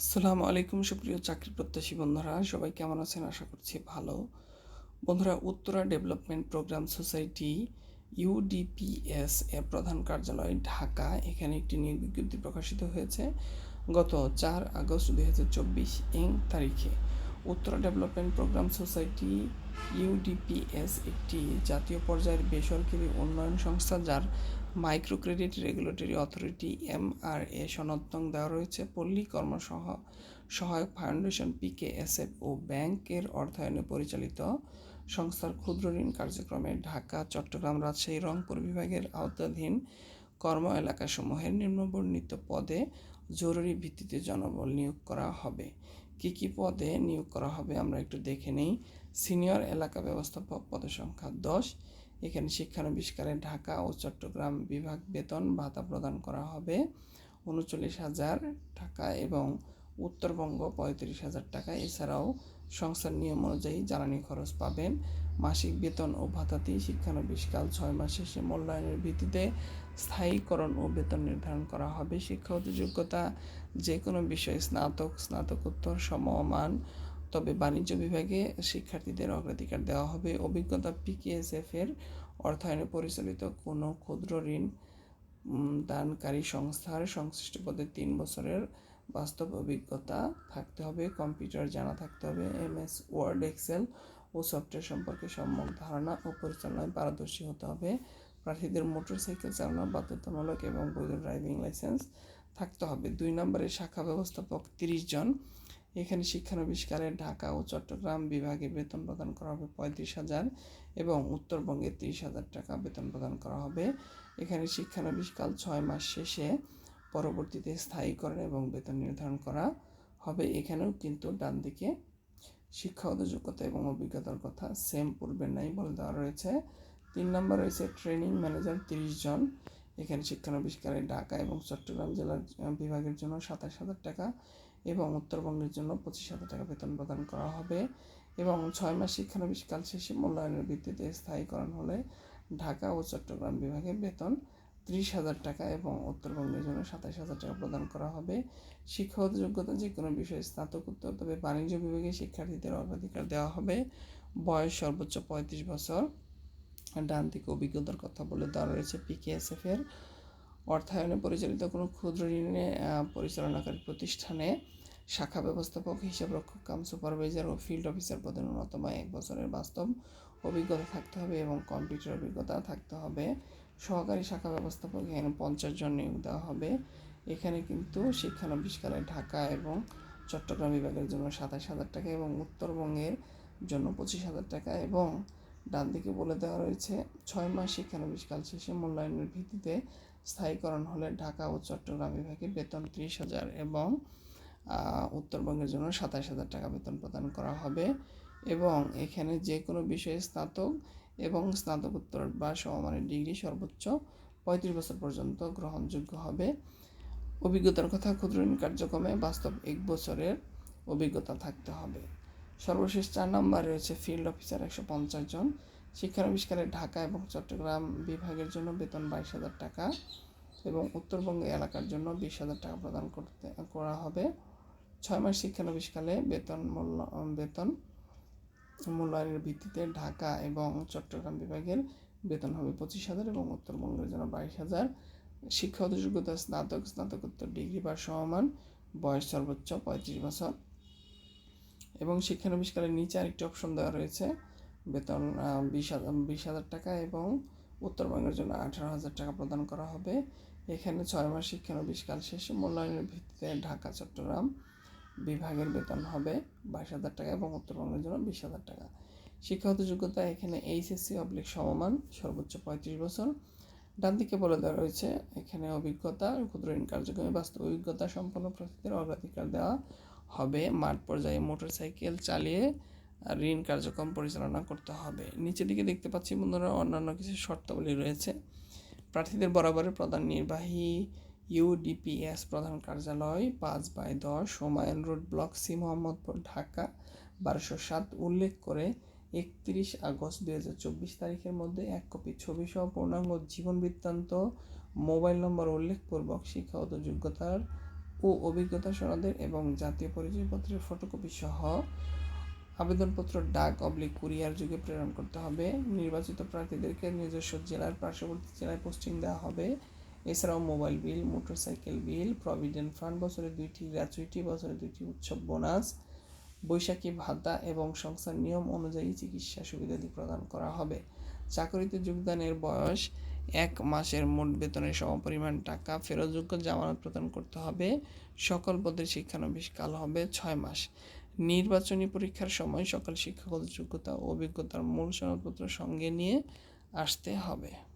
আসসালামু আলাইকুম, সুপ্রিয় চাকরি প্রত্যাশী বন্ধুরা, সবাই কেমন আছেন? আশা করছি ভালো। বন্ধুরা, Uttara development programme society UDPS এর প্রধান কার্যালয় ঢাকা। এখানে একটি নিয়োগ বিজ্ঞপ্তি প্রকাশিত হয়েছে গত চার আগস্ট দুই হাজার চব্বিশ ইং তারিখে। Uttara development programme society UDPS একটি জাতীয় পর্যায়ের বেসরকারি উন্নয়ন সংস্থা, যার micro credit regulatory authority MRA সনদ দেওয়া রয়েছে। পল্লী কর্মসহ সহায়ক ফাউন্ডেশন পিকেএসএফ ও ব্যাংকের অর্থায়নে পরিচালিত সংস্থার ক্ষুদ্র ঋণ কার্যক্রমে ঢাকা, চট্টগ্রাম রাজশাহী, রংপুর বিভাগের আওতাধীন কর্ম এলাকাসমূহের নিম্নবর্ণিত পদে জরুরি ভিত্তিতে জনবল নিয়োগ করা হবে। কি কি পদে নিয়োগ করা হবে আমরা একটু দেখে নেই। সিনিয়র এলাকা ব্যবস্থাপক পদের সংখ্যা দশ এখানে শিক্ষানবিষ্কারে ঢাকা ও চট্টগ্রাম বিভাগ বেতন ভাতা প্রদান করা হবে। উনচল্লিশ হাজার টাকা এবং উত্তরবঙ্গ পঁয়ত্রিশ হাজার টাকা। এছাড়াও সংস্থার নিয়ম অনুযায়ী জ্বালানি খরচ পাবেন। মাসিক বেতন ও ভাতাতি শিক্ষানবিষ্কাল ছয় মাস শেষে মূল্যায়নের ভিত্তিতে স্থায়ীকরণ ও বেতন নির্ধারণ করা হবে। শিক্ষাগত যোগ্যতা যে কোনো বিষয়ে স্নাতক, স্নাতকোত্তর, সমমান তবে বাণিজ্য বিভাগে শিক্ষার্থীদের অগ্রাধিকার দেওয়া হবে। অভিজ্ঞতা পিকেএসএফ এর অর্থায়নে পরিচালিত কোনো ক্ষুদ্র ঋণ দানকারী সংস্থার সংশ্লিষ্ট পদে তিন বছরের বাস্তব অভিজ্ঞতা থাকতে হবে। কম্পিউটার জানা থাকতে হবে। এমএস ওয়ার্ড, এক্সেল ও সফটওয়্যার সম্পর্কে সম্যক ধারণা ও পরিচালনায় পারদর্শী হতে হবে। প্রার্থীদের মোটরসাইকেল চালানো, বাধ্যতামূলক এবং বৈধ ড্রাইভিং লাইসেন্স থাকতে হবে। দুই নম্বরের শাখা ব্যবস্থাপক তিরিশ জন। এখানে শিক্ষানবিষ্কারে ঢাকা ও চট্টগ্রাম বিভাগে বেতন প্রদান করা হবে পঁয়ত্রিশ হাজার এবং উত্তরবঙ্গে তিরিশ হাজার টাকা বেতন প্রদান করা হবে। এখানে শিক্ষানবিষ্কাল ছয় মাস শেষে পরবর্তীতে স্থায়ীকরণ এবং বেতন নির্ধারণ করা হবে। এখানেও কিন্তু ডান দিকে শিক্ষাগত যোগ্যতা এবং অভিজ্ঞতার কথা সেম পূর্বের নাই বলে দেওয়া রয়েছে। তিন নম্বর রয়েছে ট্রেনিং ম্যানেজার তিরিশ জন। এখানে শিক্ষানবিষ্কারে ঢাকা এবং চট্টগ্রাম জেলার বিভাগের জন্য সাতাশ হাজার টাকা এবং উত্তরবঙ্গের জন্য পঁচিশ হাজার টাকা বেতন প্রদান করা হবে এবং ছয় মাস শিক্ষানবিষ্কাল শেষে মূল্যায়নের ভিত্তিতে স্থায়ীকরণ হলে ঢাকা ও চট্টগ্রাম বিভাগে বেতন ত্রিশ হাজার টাকা এবং উত্তরবঙ্গের জন্য সাতাশ হাজার টাকা প্রদান করা হবে। শিক্ষাগত যোগ্যতা যে কোনো বিষয়ে স্নাতকোত্তর তবে বাণিজ্য বিভাগে শিক্ষার্থীদের অগ্রাধিকার দেওয়া হবে। বয়স সর্বোচ্চ পঁয়ত্রিশ বছর। ডান থেকে অভিজ্ঞতার কথা বলে দেওয়া রয়েছে পিকেএসএফ এর। অর্থায়নে পরিচালিত কোনো ক্ষুদ্র ঋণে পরিচালনাকারী প্রতিষ্ঠানে শাখা ব্যবস্থাপক হিসাবরক্ষক কাম সুপারভাইজার ও ফিল্ড অফিসার পদে ন্যূনতম এক বছরের বাস্তব অভিজ্ঞতা থাকতে হবে এবং কম্পিউটার অভিজ্ঞতা থাকতে হবে। সহকারী শাখা ব্যবস্থাপক এখানে পঞ্চাশ জন নিয়োগ দেওয়া হবে। এখানে কিন্তু শিক্ষানবিষ্কারে ঢাকা এবং চট্টগ্রাম বিভাগের জন্য সাতাশ হাজার টাকা এবং উত্তরবঙ্গের জন্য পঁচিশ হাজার টাকা এবং ডান দিকে বলে দেওয়া রয়েছে, ছয় মাস শিক্ষানবিষ্কাল শেষে মূল্যায়নের ভিত্তিতে স্থায়ীকরণ হলে ঢাকা ও চট্টগ্রাম বিভাগে বেতন ত্রিশ হাজার এবং উত্তরবঙ্গের জন্য সাতাশ হাজার টাকা বেতন প্রদান করা হবে এবং এখানে যে কোনো বিষয়ে স্নাতক এবং স্নাতকোত্তর বা সমমানের ডিগ্রি সর্বোচ্চ পঁয়ত্রিশ বছর পর্যন্ত গ্রহণযোগ্য হবে। অভিজ্ঞতার কথা ক্ষুদ্র কার্যক্রমে বাস্তব এক বছরের অভিজ্ঞতা থাকতে হবে। সর্বশেষ চার নম্বর রয়েছে ফিল্ড অফিসার একশো পঞ্চাশ জন। শিক্ষানবিষ্কারে ঢাকা এবং চট্টগ্রাম বিভাগের জন্য বেতন বাইশ হাজার টাকা এবং উত্তরবঙ্গ এলাকার জন্য বিশ হাজার টাকা প্রদান করতে, করা হবে। ছয় মাস শিক্ষানবিষ্কালে বেতন মূল্য, বেতন মূল্যায়নের ভিত্তিতে ঢাকা এবং চট্টগ্রাম বিভাগের বেতন হবে পঁচিশ হাজার এবং উত্তরবঙ্গের জন্য বাইশ হাজার। শিক্ষাগত যোগ্যতা স্নাতক, স্নাতকোত্তর ডিগ্রি বা সমমান বয়স সর্বোচ্চ পঁয়ত্রিশ বছর। এবং শিক্ষানবিষ্কারের নিচে আরেকটি অপশন দেওয়া রয়েছে, বেতন বিশ হাজার বিশ হাজার টাকা এবং উত্তরবঙ্গের জন্য আঠারো হাজার টাকা প্রদান করা হবে। এখানে ছয় মাস শিক্ষানবিষ্কাল শেষে মূল্যায়নের ভিত্তিতে ঢাকা, চট্টগ্রাম বিভাগের বেতন হবে বাইশ হাজার টাকা এবং উত্তরবঙ্গের জন্য বিশ হাজার টাকা। শিক্ষাগত যোগ্যতা এখানে এইচএসসি অবলিক সমমান, সর্বোচ্চ পঁয়ত্রিশ বছর। ডান দিকে বলে দেওয়া রয়েছে, এখানে অভিজ্ঞতা, ক্ষুদ্র ঋণ কার্যক্রমে বাস্তব অভিজ্ঞতা সম্পন্ন প্রার্থীদের অগ্রাধিকার দেওয়া হবে। মাঠ পর্যায়ে মোটরসাইকেল চালিয়ে ঋণ কার্যক্রম পরিচালনা করতে হবে। নিচের দিকে দেখতে পাচ্ছি বন্ধুরা অন্যান্য কিছু শর্তাবলী রয়েছে। প্রার্থীদের বরাবরের প্রধান নির্বাহী ইউডিপিএস প্রধান কার্যালয় পাঁচ বাই দশ Humayun road block C Mohammadpur, Dhaka, বারোশো সাত উল্লেখ করে একত্রিশ আগস্ট দুই হাজার চব্বিশ তারিখের মধ্যে এক কপি ছবি সহ পূর্ণাঙ্গ জীবন বৃত্তান্ত, মোবাইল নম্বর উল্লেখপূর্বক শিক্ষাগত যোগ্যতার ও অভিজ্ঞতা সনদের এবং জাতীয় পরিচয়পত্রের ফটোকপি সহ আবেদনপত্র ডাক অবলিক কুরিয়ার যুগে প্রেরণ করতে হবে। নির্বাচিত প্রার্থীদেরকে নিজস্ব জেলার পার্শ্ববর্তী জেলায় পোস্টিং দেওয়া হবে। এছাড়াও mobile bill motorcycle bill provident fund বছরে দুইটি গ্র্যাচুইটি বছরে দুইটি উৎসব বোনাস বৈশাখী ভাতা এবং সংস্থার নিয়ম অনুযায়ী চিকিৎসা সুবিধাদি প্রদান করা হবে। চাকরিতে যোগদানের বয়স এক মাসের মোট বেতনের সমপরিমাণ টাকা ফেরতযোগ্য জামানত প্রদান করতে হবে। সকল পদের শিক্ষানবিশকাল হবে ছয় মাস। নির্বাচনী পরীক্ষার সময় সকল শিক্ষাগত যোগ্যতা ও অভিজ্ঞতার মূল সনদপত্র সঙ্গে নিয়ে আসতে হবে।